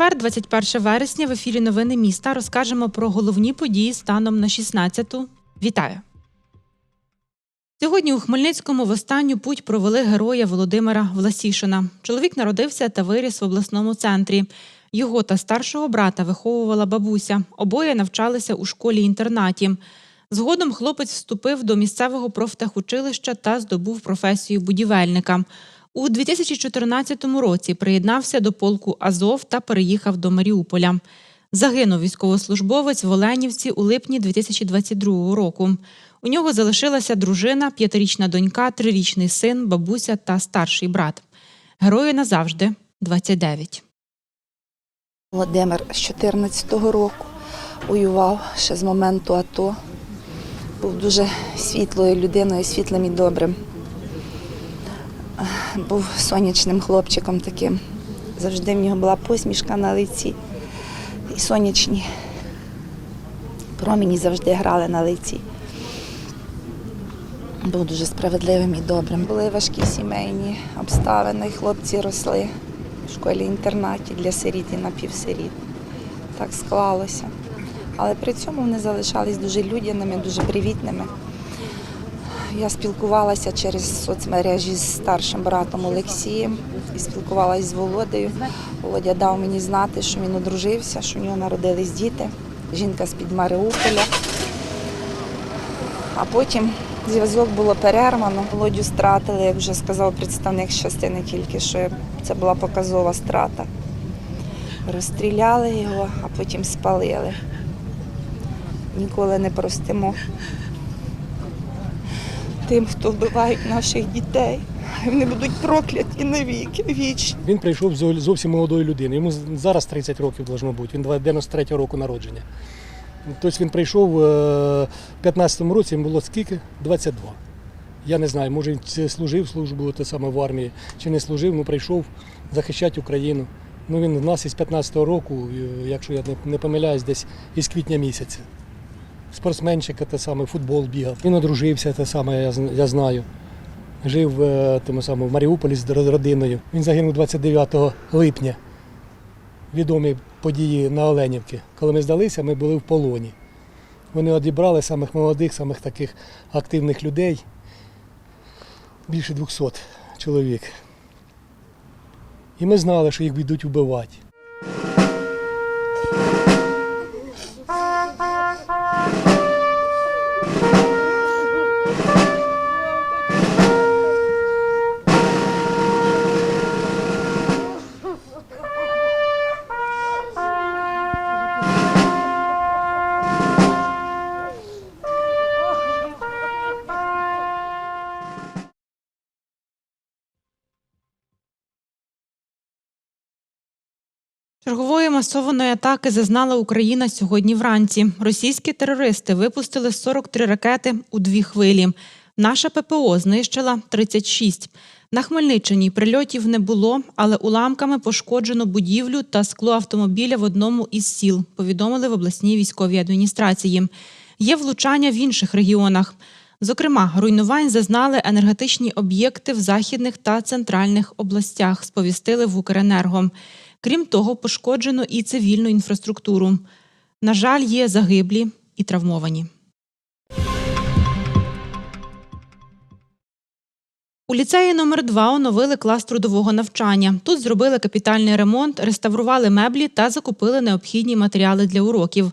Четвер, 21 вересня, в ефірі Новини міста розкажемо про головні події станом на 16-ту. Вітаю! Сьогодні у Хмельницькому в останню путь провели героя Володимира Власішина. Чоловік народився та виріс в обласному центрі. Його та старшого брата виховувала бабуся. Обоє навчалися у школі-інтернаті. Згодом хлопець вступив до місцевого профтехучилища та здобув професію будівельника. У 2014 році приєднався до полку Азов та переїхав до Маріуполя. Загинув військовослужбовець в Оленівці у липні 2022 року. У нього залишилася дружина, п'ятирічна донька, трирічний син, бабуся та старший брат. Герою назавжди 29. Володимир з 14-го року воював ще з моменту АТО. Був дуже світлою людиною, світлим і добрим. Був сонячним хлопчиком таким. Завжди в нього була посмішка на лиці. І сонячні промені завжди грали на лиці. Був дуже справедливим і добрим. Були важкі сімейні обставини, хлопці росли школі-інтернаті для сиріт і напівсиріт. Так склалося. Але при цьому вони залишались дуже людяними, дуже привітними. Я спілкувалася через соцмережі з старшим братом Олексієм і спілкувалася з Володею. Володя дав мені знати, що він одружився, що в нього народились діти. Жінка з-під Маріуполя. А потім зв'язок було перервано. Володю стратили, як вже сказав представник частини тільки, що це була показова страта. Розстріляли його, а потім спалили. Ніколи не простимо тим, хто вбивають наших дітей. Вони будуть прокляті навіки, вічні. Він прийшов зовсім молодою людиною. Йому зараз 30 років должно бути. Він 93 року народження. Тобто він прийшов е, в 15-му році, йому було скільки? 22. Я не знаю, може він служив службу те саме в армії чи не служив, ну прийшов захищати Україну. Ну він в нас із 15-го року, е, якщо я не, помиляюсь, десь із квітня місяця. Спортсменчика те саме, футбол бігав. Він одружився, те саме, я, знаю. Жив е, тому самому в Маріуполі з родиною. Він загинув 29 липня. Відомі події на Оленівці. Коли ми здалися, ми були в полоні. Вони одібрали самих молодих, самих таких активних людей. Більше 200 чоловік. І ми знали, що їх будуть вбивати. Чергової масованої атаки зазнала Україна сьогодні вранці. Російські терористи випустили 43 ракети у дві хвилі. Наша ППО знищила 36. На Хмельниччині прильотів не було, але уламками пошкоджено будівлю та скло автомобіля в одному із сіл, повідомили в обласній військовій адміністрації. Є влучання в інших регіонах. Зокрема, руйнувань зазнали енергетичні об'єкти в західних та центральних областях, сповістили в Укренерго. Крім того, пошкоджено і цивільну інфраструктуру. На жаль, є загиблі і травмовані. У ліцеї номер 2 оновили клас трудового навчання. Тут зробили капітальний ремонт, реставрували меблі та закупили необхідні матеріали для уроків.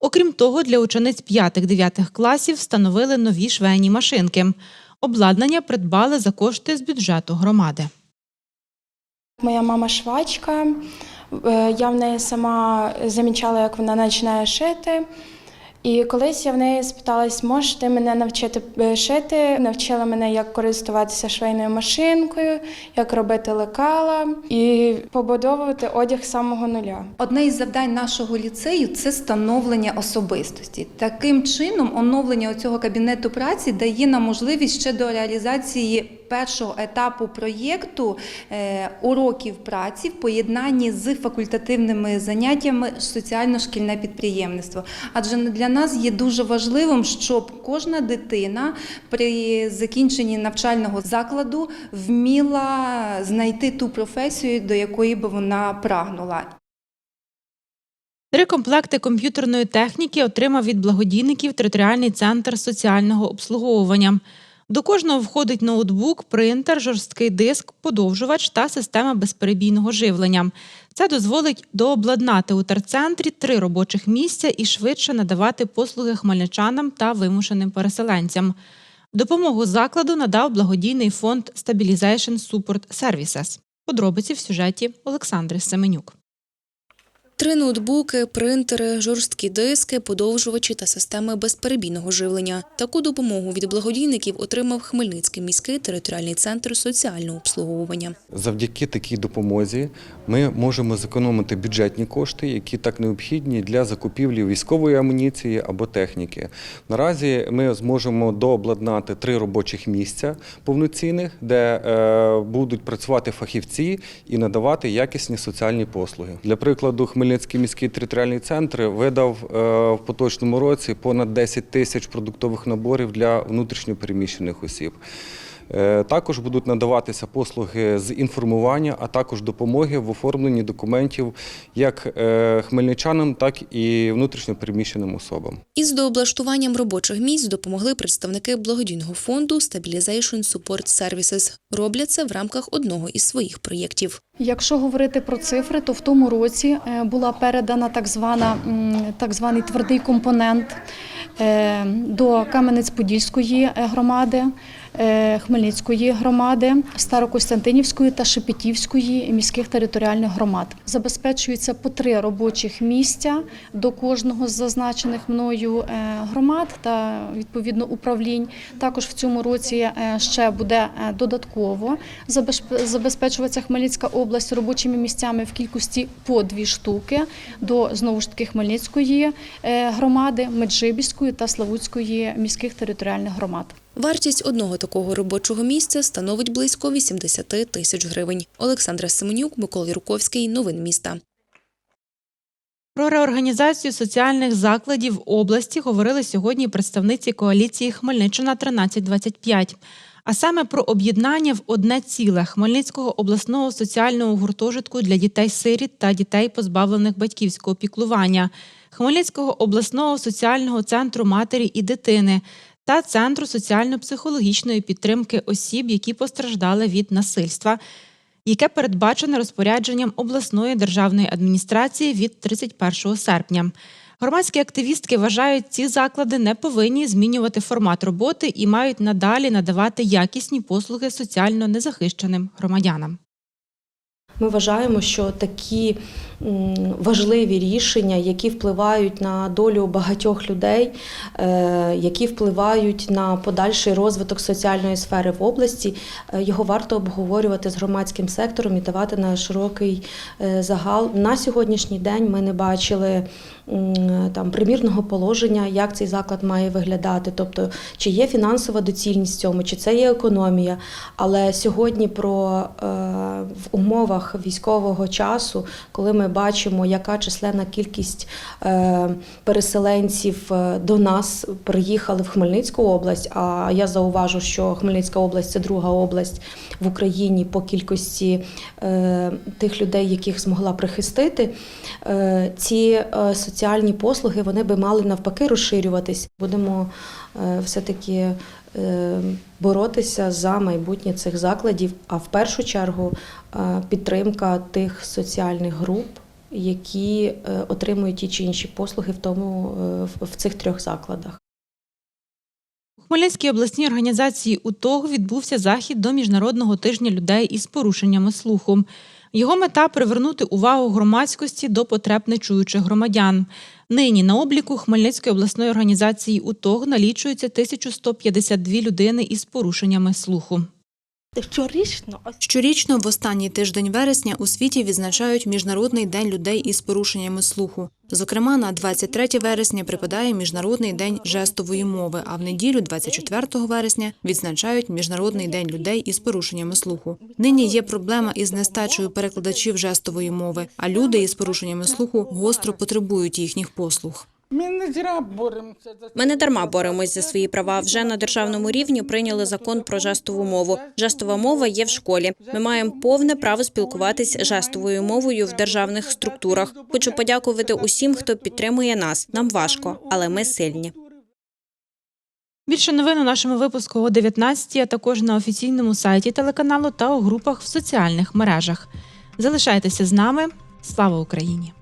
Окрім того, для учениць 5-9 класів встановили нові швейні машинки. Обладнання придбали за кошти з бюджету громади. Моя мама швачка. Е, Я в неї сама замічала, як вона починає шити. І колись я в неї спиталась, можеш ти мене навчити е, шити? Навчила мене, як користуватися швейною машинкою, як робити лекала і побудовувати одяг з самого нуля. Одне із завдань нашого ліцею це становлення особистості. Таким чином, оновлення цього кабінету праці дає нам можливість ще до реалізації першого етапу проєкту е, уроків праці в поєднанні з факультативними заняттями соціально-шкільне підприємництво. Адже для нас є дуже важливим, щоб кожна дитина при закінченні навчального закладу вміла знайти ту професію, до якої би вона прагнула. Три комплекти комп'ютерної техніки отримав від благодійників територіальний центр соціального обслуговування. До кожного входить ноутбук, принтер, жорсткий диск, подовжувач та система безперебійного живлення. Це дозволить дообладнати у терцентрі три робочих місця і швидше надавати послуги хмельничанам та вимушеним переселенцям. Допомогу закладу надав благодійний фонд Stabilization Support Services. Подробиці в сюжеті Олександри Семенюк. Три ноутбуки, принтери, жорсткі диски, подовжувачі та системи безперебійного живлення. Таку допомогу від благодійників отримав Хмельницький міський територіальний центр соціального обслуговування. Завдяки такій допомозі ми можемо зекономити бюджетні кошти, які так необхідні для закупівлі військової амуніції або техніки. Наразі ми зможемо дообладнати три робочих місця повноцінних, де е, будуть працювати фахівці і надавати якісні соціальні послуги. Для прикладу, Хмельницький міський територіальний центр видав е, в поточному році понад 10 тисяч продуктових наборів для внутрішньопереміщених осіб. Е, Також будуть надаватися послуги з інформування, а також допомоги в оформленні документів як е, хмельничанам, так і внутрішньопереміщеним особам. Із дооблаштуванням робочих місць допомогли представники благодійного фонду Stabilization Support Services. Роблять це в рамках одного із своїх проєктів. Якщо говорити про цифри, то в тому році е, була передана так звана так званий твердий компонент до Кам'янець-Подільської громади, Хмельницької громади, Старокостянтинівської та Шепетівської міських територіальних громад. Забезпечується по три робочих місця до кожного з зазначених мною е, громад та відповідно управлінь. Також в цьому році е, ще буде е, додатково забезп- забезпечуватися Хмельницька область робочими місцями в кількості по дві штуки до знову ж таки Хмельницької е, громади, Меджибіської та Славутської міських територіальних громад. Вартість одного такого робочого місця становить близько 80 тисяч гривень. Олександра Семенюк, Микола Юрковський. Новини міста. Про реорганізацію соціальних закладів області говорили сьогодні представниці коаліції Хмельниччина 1325. А саме про об'єднання в одне ціле Хмельницького обласного соціального гуртожитку для дітей-сиріт та дітей, позбавлених батьківського піклування, Хмельницького обласного соціального центру матері і дитини та Центру соціально-психологічної підтримки осіб, які постраждали від насильства, яке передбачене розпорядженням обласної державної адміністрації від 31 серпня. Громадські активістки вважають, ці заклади не повинні змінювати формат роботи і мають надалі надавати якісні послуги соціально незахищеним громадянам. Ми вважаємо, що такі важливі рішення, які впливають на долю багатьох людей, е, які впливають на подальший розвиток соціальної сфери в області, е, його варто обговорювати з громадським сектором і давати на широкий е, загал. На сьогоднішній день ми не бачили там примірного положення, як цей заклад має виглядати, тобто чи є фінансова доцільність цьому, чи це є економія. Але сьогодні про в умовах військового часу, коли ми бачимо, яка численна кількість е, переселенців е, до нас приїхали в Хмельницьку область. А я зауважу, що Хмельницька область це друга область в Україні по кількості е, тих людей, яких змогла прихистити. Ці соціальні послуги вони би мали навпаки розширюватись. Будемо все-таки боротися за майбутнє цих закладів, а в першу чергу підтримка тих соціальних груп, які е, отримують ті чи інші послуги в тому е, в- цих трьох закладах. У Хмельницькій обласній організації УТОГ відбувся захід до Міжнародного тижня людей із порушеннями слуху. Його мета привернути увагу громадськості до потреб нечуючих громадян. Нині на обліку Хмельницької обласної організації УТОГ налічується 1152 людини із порушеннями слуху. Щорічно Щорічно в останній тиждень вересня у світі відзначають Міжнародний день людей із порушеннями слуху. Зокрема, на 23 вересня припадає Міжнародний день жестової мови, а в неділю, 24 вересня, відзначають Міжнародний день людей із порушеннями слуху. Нині є проблема із нестачею перекладачів жестової мови, а люди із порушеннями слуху гостро потребують їхніх послуг. Ми не зря боремося за Ми не дарма боремось за свої права. Вже на державному рівні прийняли закон про жестову мову. Жестова мова є в школі. Ми маємо повне право спілкуватись жестовою мовою в державних структурах. Хочу подякувати усім, хто підтримує нас. Нам важко, але ми сильні. Більше новин у нашому випуску о 19 а також на офіційному сайті телеканалу та у групах в соціальних мережах. Залишайтеся з нами. Слава Україні!